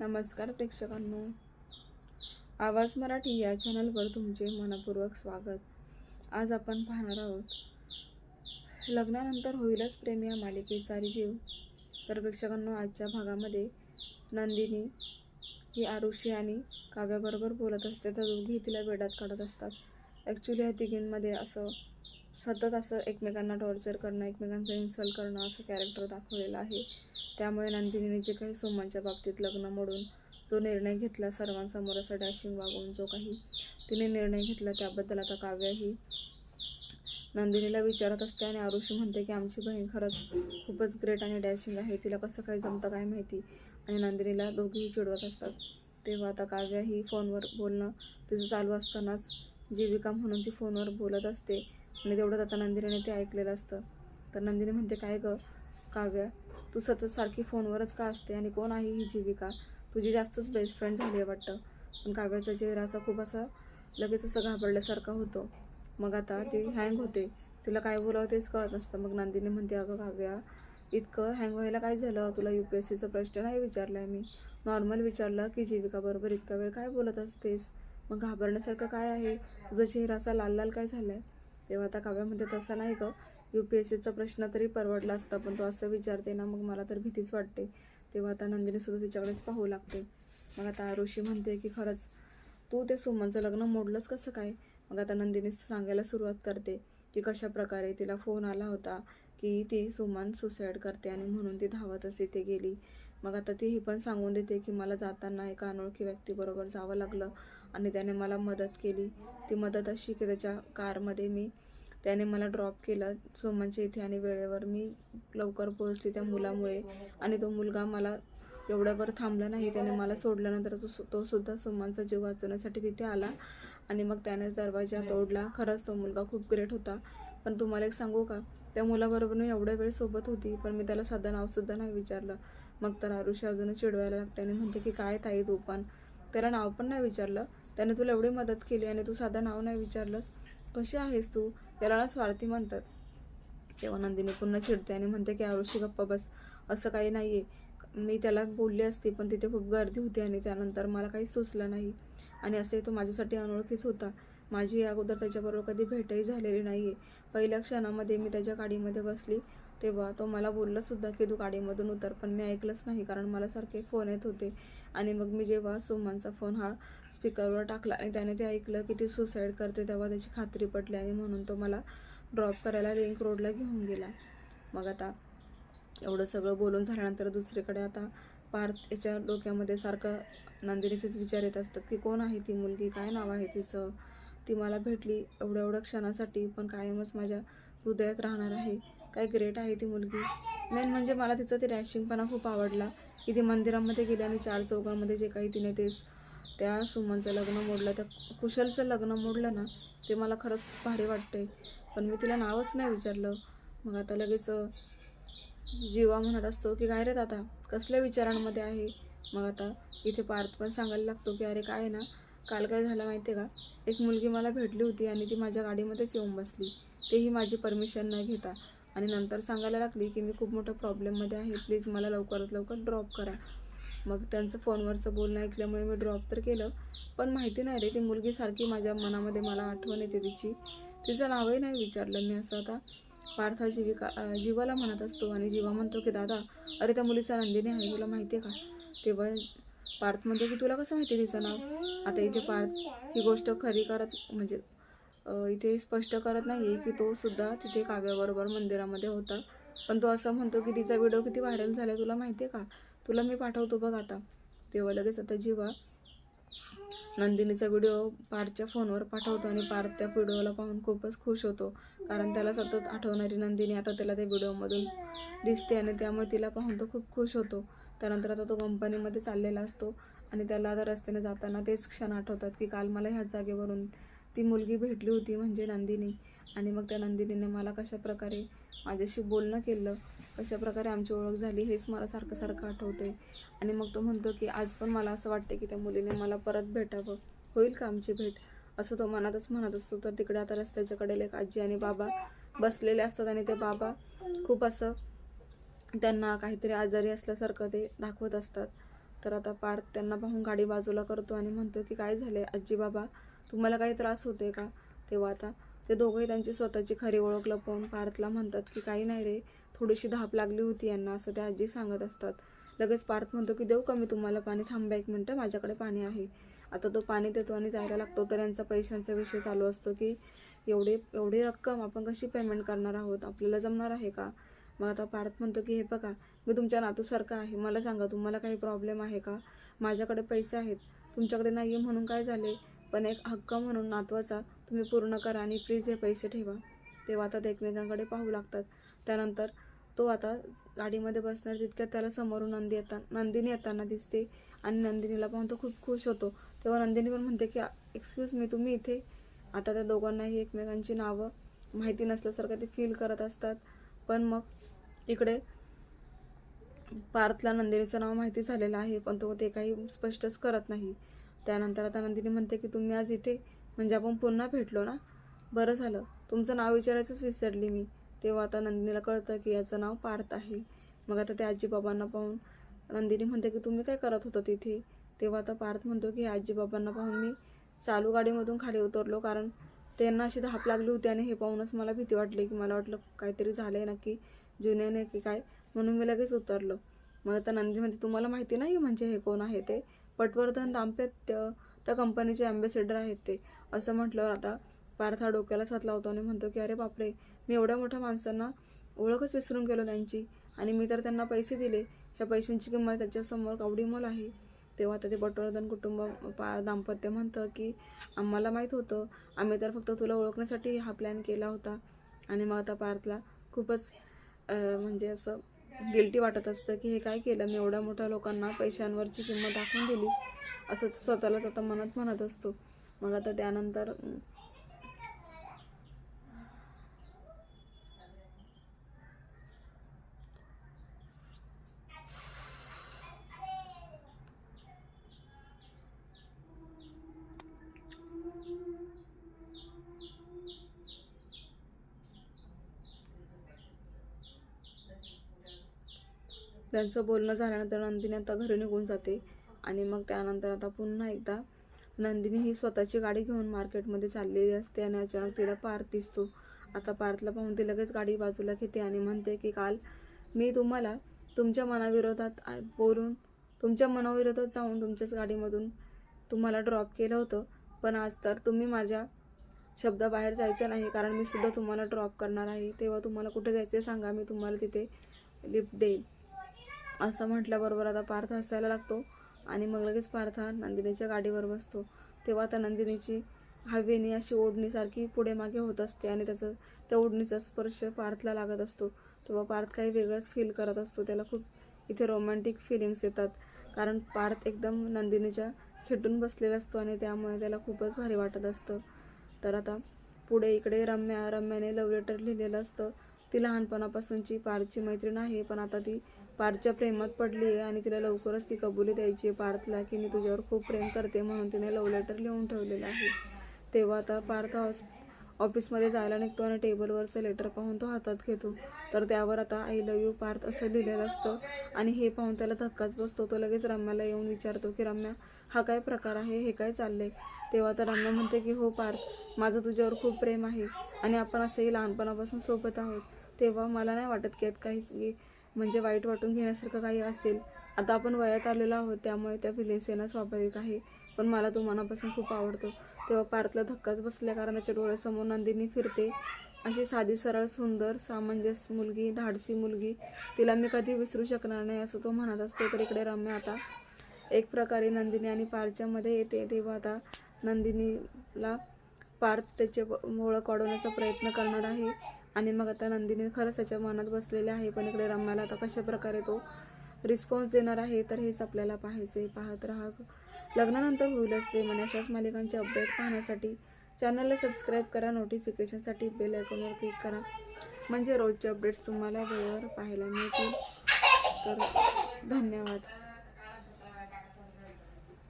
नमस्कार प्रेक्षकांनो. आवाज मराठी या चॅनलवर तुमचे मनपूर्वक स्वागत. आज आपण पाहणार आहोत लग्नानंतर होईलच प्रेम या मालिकेचा रिव्ह्यू तर प्रेक्षकांनो आजच्या भागामध्ये नंदिनी ही आरुषी आणि काव्याबरोबर बोलत असते तर दोघी तिला वेडात काढत असतात. ॲक्च्युली या तिघींमध्ये असं सतत असं एकमेकांना टॉर्चर करणं एकमेकांचं इन्सल्ट करणं असं कॅरेक्टर दाखवलेलं आहे. त्यामुळे नंदिनीने जे काही सोमांच्या बाबतीत लग्न मोडून जो निर्णय घेतला सर्वांसमोर असं डॅशिंग वागवून जो काही तिने निर्णय घेतला त्याबद्दल आता काव्याही नंदिनीला विचारत असते आणि आरुषी म्हणते की आमची बहीण खरंच खूपच ग्रेट आणि डॅशिंग आहे तिला कसं काय जमतं काय माहिती? आणि नंदिनीला दोघेही चिडवत असतात. तेव्हा आता काव्याही फोनवर बोलणं तिचं चालू असतानाच जीविका म्हणून ती फोनवर बोलत असते. आणि तेवढंच आता नंदिनीने ते ऐकलेलं असतं. तर नंदिनी म्हणते काय गं काव्या तू सतत सारखी फोनवरच का असते आणि कोण आहे ही जीविका? तुझी जास्तच बेस्ट फ्रेंड झाली आहे वाटतं. पण काव्याचा चेहरा असा खूप असा लगेच असं घाबरल्यासारखा होतो. मग आता ती हँग होते. तिला काय बोलावं तेच कळत नसतं. मग नंदिनी म्हणते अगं काव्या इतकं हँग व्हायला काय झालं? तुला यू पी एस सीचा प्रश्न नाही विचारला आहे मी. नॉर्मल विचारलं की जीविकाबरोबर इतका वेळ काय बोलत असतेस? मग घाबरण्यासारखं काय आहे? तुझा चेहरा असा लाल लाल काय झाला आहे तेव्हा आता काव्यामध्ये तसं नाही गं. यू पी एस सीचा प्रश्न तरी परवडला असता पण तो असं विचारते ना मग मला तर भीतीच वाटते. तेव्हा आता नंदिनीसुद्धा तिच्याकडेच पाहू लागते. मग आता आरुषी म्हणते की खरंच तू ते सुमनचं लग्न मोडलंच कसं काय? मग आता नंदिनी सांगायला सुरुवात करते की कशा प्रकारे तिला फोन आला होता की ती सुमन सुसाईड करते आणि म्हणून ती धावतच तिथे गेली. मग आता ती ही पण सांगून देते की मला जाताना एका अनोळखी व्यक्तीबरोबर जावं लागलं. आणि त्याने मला मदत केली. ती मदत अशी की त्याच्या कारमध्ये मी त्याने मला ड्रॉप केलं. सोमनच्या इथे आणि वेळेवर मी लवकर पोहोचली त्या मुलामुळे. आणि तो मुलगा मला एवढ्यावर थांबला नाही. त्याने मला सोडल्यानंतर तो तो सुद्धा सोमनचा जीव वाचवण्यासाठी तिथे आला. आणि मग त्याने दरवाजा तोडला. खरंच तो मुलगा खूप ग्रेट होता. पण तुम्हाला एक सांगू का? त्या मुलाबरोबर मी एवढ्या वेळ सोबत होती पण मी त्याला साधं नावसुद्धा नाही विचारलं. मग तर आरुषी अजूनच चिडवायला लागते आणि म्हणते की काय ताई तू पण? त्याला नाव पण नाही विचारलं. त्याने तुला एवढी मदत केली आणि तू साधं नाव नाही विचारलंस. कशी आहेस तू? त्याला ना स्वार्थी म्हणतात. तेव्हा नंदिनी पुन्हा चिडते आणि म्हणते की आरुषी गप्पा बस. असं काही नाही आहे मी त्याला बोलली असती पण तिथे खूप गर्दी होती आणि त्यानंतर मला काही सुचलं नाही. आणि असे तो माझ्यासाठी अनोळखीच होता. माझी अगोदर त्याच्याबरोबर कधी भेटही झालेली नाही आहे पहिल्या क्षणामध्ये मी त्याच्या गाडीमध्ये बसली. तेव्हा तो मला बोलला सुद्धा की तू गाडीमधून उतर पण मी ऐकलंच नाही कारण मला सारखे फोन येत होते. आणि मग मी जेव्हा सुमनचा फोन हा स्पीकरवर टाकला आणि त्याने ते ऐकलं की ती सुसाईड करते तेव्हा त्याची खात्री पटली आणि म्हणून तो मला ड्रॉप करायला रिंक रोडला घेऊन गेला. मग आता एवढं सगळं बोलून झाल्यानंतर दुसरीकडे आता पार्थ याच्या डोक्यामध्ये सारखं नंदिनीचेच विचार येत असतात की कोण आहे ती मुलगी काय नाव आहे तिचं? ती मला भेटली एवढ्या एवढ्या क्षणासाठी पण कायमच माझ्या हृदयात राहणार आहे. काय ग्रेट आहे ती मुलगी. मेन म्हणजे मला तिचं ते डॅशिंगपणा खूप आवडला. की ती मंदिरामध्ये गेली आणि चार चौकामध्ये जे काही तिने ते त्या सुमनचं लग्न मोडलं त्या कुशलचं लग्न मोडलं ना ते मला खरंच खूप भारी वाटते पण मी तिला नावच नाही विचारलं. मग आता लगेच जीवा म्हणत असतो की काय रे दादा कसल्या विचारांमध्ये आहे? मग आता इथे पार्थ पण सांगायला लागतो की अरे काय आहे ना काल काय झालं माहिती आहे का? एक मुलगी मला भेटली होती आणि ती माझ्या गाडीमध्येच येऊन बसली. तेही माझी परमिशन न घेता. आणि नंतर सांगायला लागली की मी खूप मोठ्या प्रॉब्लेममध्ये आहे. प्लीज मला लवकरात लवकर ड्रॉप करा. मग त्यांचं फोनवरचं बोलणं ऐकल्यामुळे मी ड्रॉप तर केलं पण माहिती नाही रे ती मुलगी सारखी माझ्या मनामध्ये मला आठवण येते तिची. तिचं नावही नाही विचारलं मी असं आता. पार्थ हा जीविका जीवाला म्हणत असतो आणि जीवा म्हणतो की दादा अरे त्या मुलीचा नंदिनी आहे तुला माहिती आहे का? तेव्हा पार्थ म्हणतो की तुला कसं माहिती आहे तिचं नाव? आता इथे पार्थ ही गोष्ट खरी करत म्हणजे इथे स्पष्ट करत नाही की तो सुद्धा तिथे काव्याबरोबर मंदिरामध्ये होता. पण तो असं म्हणतो की तिचा व्हिडिओ किती व्हायरल झाला तुला माहिती आहे का? तुला मी पाठवतो बघ आता. तेव्हा लगेच आता जीवा नंदिनीचा व्हिडिओ पार्थच्या फोनवर पाठवतो आणि पार्थ त्या व्हिडिओला पाहून खूपच खुश होतो. कारण त्याला सतत आठवणारी नंदिनी आता त्याला त्या व्हिडिओमधून दिसते आणि त्यामुळे तिला पाहून तो खूप खुश होतो. त्यानंतर आता तो कंपनीमध्ये चाललेला असतो आणि त्याला आता रस्त्याने जाताना तेच क्षण आठवतात की काल मला ह्याच जागेवरून ती मुलगी भेटली होती म्हणजे नंदिनी. आणि मग त्या नंदिनीने मला कशा प्रकारे माझ्याशी बोलणं केलं कशा प्रकारे आमची ओळख झाली हेच मला सारखं सारखं आठवते आणि मग तो म्हणतो की आज पण मला असं वाटते की त्या मुलीने मला परत भेटावं. होईल का आमची भेट? असं तो मनातच म्हणत असतो. तर तिकडे आता रस्त्याच्या कडेला एक आजी आणि बाबा बसलेले असतात आणि ते बाबा खूप असं त्यांना काहीतरी आजारी असल्यासारखं ते दाखवत असतात. तर आता पार्थ त्यांना पाहून गाडी बाजूला करतो आणि म्हणतो की काय झाले आजी बाबा? तुम्हाला काही त्रास होतो आहे का? तेव्हा आता. ते दोघंही त्यांची स्वतःची खरी ओळख लपवून पार्थला म्हणतात की काही नाही रे. थोडीशी धाप लागली होती यांना असं त्या आजी सांगत असतात. लगेच पार्थ म्हणतो की देऊ का मी तुम्हाला पाणी? थांबा एक मिनटं. माझ्याकडे पाणी आहे. आता तो पाणी देतो आणि जायला लागतो. तर यांचा पैशांचा विषय चालू असतो की एवढी एवढी रक्कम आपण कशी पेमेंट करणार आहोत? आपल्याला जमणार आहे का? मग आता पार्थ म्हणतो की हे बघा मी तुमच्या नातूसारखा आहे. मला सांगा तुम्हाला काही प्रॉब्लेम आहे का? माझ्याकडे पैसे आहेत. तुमच्याकडे नाही आहे म्हणून काय झाले? पण एक हक्क म्हणून नातवाचा तुम्ही पूर्ण करा आणि प्लीज हे पैसे ठेवा. तेव्हा आता ते एकमेकांकडे पाहू लागतात. त्यानंतर तो आता गाडीमध्ये बसणार तितक्यात त्याला समोरून नंदी येता नंदिनी येताना दिसते आणि नंदिनीला पाहून तो खूप खुश होतो. तेव्हा नंदिनी पण म्हणते की एक्सक्यूज मी तुम्ही इथे? आता त्या दोघांनाही एकमेकांची नावं माहिती नसल्यासारखं ते फील करत असतात. पण मग इकडे पार्थला नंदिनीचं नाव माहिती झालेलं आहे पण तो ते काही स्पष्टच करत नाही. त्यानंतर आता नंदिनी म्हणते की तुम्ही आज इथे म्हणजे आपण पुन्हा भेटलो ना? बरं झालं. तुमचं नाव विचारायचंच विसरली मी. तेव्हा आता नंदिनीला कळतं की याचं नाव पार्थ आहे. मग आता त्या आजीबाबांना पाहून नंदिनी म्हणते की तुम्ही काय करत होतं तिथे? तेव्हा आता पार्थ म्हणतो की आजीबाबांना पाहून मी चालू गाडीमधून खाली उतरलो. कारण त्यांना अशी धाप लागली होती आणि हे पाहूनच मला भीती वाटली की मला वाटलं काहीतरी झालं आहे नक्की जुन्याने की काय? म्हणून मी लगेच उतरलो. मग आता नंदिनी म्हणते तुम्हाला माहिती नाही म्हणजे हे कोण आहे ते? पटवर्धन दाम्पत्य त्या कंपनीचे ॲम्बेसेडर आहेत ते. असं म्हटल्यावर आता पार्थ हा डोक्याला साथ लावतो आणि म्हणतो की अरे बापरे मी एवढ्या मोठ्या माणसांना ओळखच विसरून गेलो त्यांची आणि मी तर त्यांना पैसे दिले. ह्या पैशांची किंमत त्याच्यासमोर कावडीमोल आहे. तेव्हा आता ते पटवर्धन कुटुंब पा दाम्पत्य म्हणतं की आम्हाला माहीत होतं आम्ही तर फक्त तुला ओळखण्यासाठी हा प्लॅन केला होता. आणि मग आता पार्थला खूपच म्हणजे असं गिल्टी वाटत असतं की हे काय केलं? मी एवढ्या मोठ्या लोकांना पैशांवरची किंमत दाखवून दिलीस. असं स्वतःलाच आता मनात म्हणत असतो. मग आता त्यानंतर त्यांचं बोलणं झाल्यानंतर नंदिनी आता घरी निघून जाते. आणि मग त्यानंतर आता पुन्हा एकदा नंदिनी ही स्वतःची गाडी घेऊन मार्केटमध्ये चाललेली असते आणि अचानक तिला पार्थ दिसतो. आता पार्थला पाहून ती लगेच गाडी बाजूला घेते आणि म्हणते की काल मी तुम्हाला तुमच्या मनाविरोधात बोलून तुमच्या मनाविरोधात जाऊन तुमच्याच गाडीमधून तुम्हाला ड्रॉप केलं होतं. पण आज तर तुम्ही माझ्या शब्दाबाहेर जायचं नाही कारण मी सुद्धा तुम्हाला ड्रॉप करणार आहे. तेव्हा तुम्हाला कुठे जायचं सांगा मी तुम्हाला तिथे लिफ्ट देईल असं म्हटल्याबरोबर आता पार्थ हसायला लागतो आणि मग लगेच पार्थ हा नंदिनीच्या गाडीवर बसतो. तेव्हा आता नंदिनीची हवेनी अशी ओढणीसारखी पुढे मागे होत असते आणि त्याचं त्या ओढणीचा स्पर्श पार्थला लागत असतो. तेव्हा पार्थ काही वेगळंच फील करत असतो. त्याला खूप इथे रोमॅन्टिक फिलिंग्स येतात. कारण पार्थ एकदम नंदिनीच्या खेटून बसलेला असतो आणि त्यामुळे त्याला खूपच भारी वाटत असतं. तर आता पुढे इकडे रम्या रम्याने लव लेटर लिहिलेलं असतं. ती लहानपणापासूनची पार्थची मैत्रीण आहे पण आता ती पार्थच्या प्रेमात पडली आहे आणि तिला लवकरच ती कबुली द्यायची आहे पार्थला की मी तुझ्यावर खूप प्रेम करते म्हणून तिने लव लेटर लिहून ठेवलेलं आहे. तेव्हा आता पार्थ ऑस ऑफिसमध्ये जायला निघतो आणि टेबलवरचं लेटर पाहून तो हातात घेतो. तर त्यावर आता आय लव यू पार्थ असं लिहिलेलं असतं आणि हे पाहून त्याला धक्काच बसतो. तो लगेच रम्याला येऊन विचारतो की रम्या हा काय प्रकार आहे? हे काय चाललंय? तेव्हा तर रम्या म्हणते की हो पार्थ माझं तुझ्यावर खूप प्रेम आहे आणि आपण असंही लहानपणापासून सोबत आहोत. तेव्हा मला नाही वाटत की काही म्हणजे वाईट वाटून घेण्यासारखं काही असेल. आता आपण वयात आलेलो आहोत त्यामुळे त्या फिलिंग्स येणं स्वाभाविक आहे. पण मला तो मनापासून खूप आवडतो. तेव्हा पार्थला धक्काच बसल्या कारणाच्या डोळ्यासमोर नंदिनी फिरते. अशी साधी सरळ सुंदर सामंजस मुलगी धाडसी मुलगी तिला मी कधी विसरू शकणार नाही असं तो म्हणत असतो. तर इकडे रम्या आता एक प्रकारे नंदिनी आणि पार्थच्यामध्ये येते. तेव्हा आता नंदिनीला पार्थ त्याचे ओळख वाढवण्याचा प्रयत्न करणार आहे. आणि मग आता नंदिनी खरंच त्याच्या मनात बसलेले आहे पण इकडे रम्याला आता कशा प्रकारे तो रिस्पॉन्स देणार आहे तर हेच आपल्याला पाहायचे पाहत राहा. लग्नानंतर होईलच प्रेम आणि अशाच मालिकांचे अपडेट पाहण्यासाठी चॅनलला सबस्क्राईब करा. नोटिफिकेशनसाठी बेल आयकॉनवर क्लिक करा. म्हणजे रोजचे अपडेट्स तुम्हाला वेळेवर पाहायला मिळतील. तर धन्यवाद.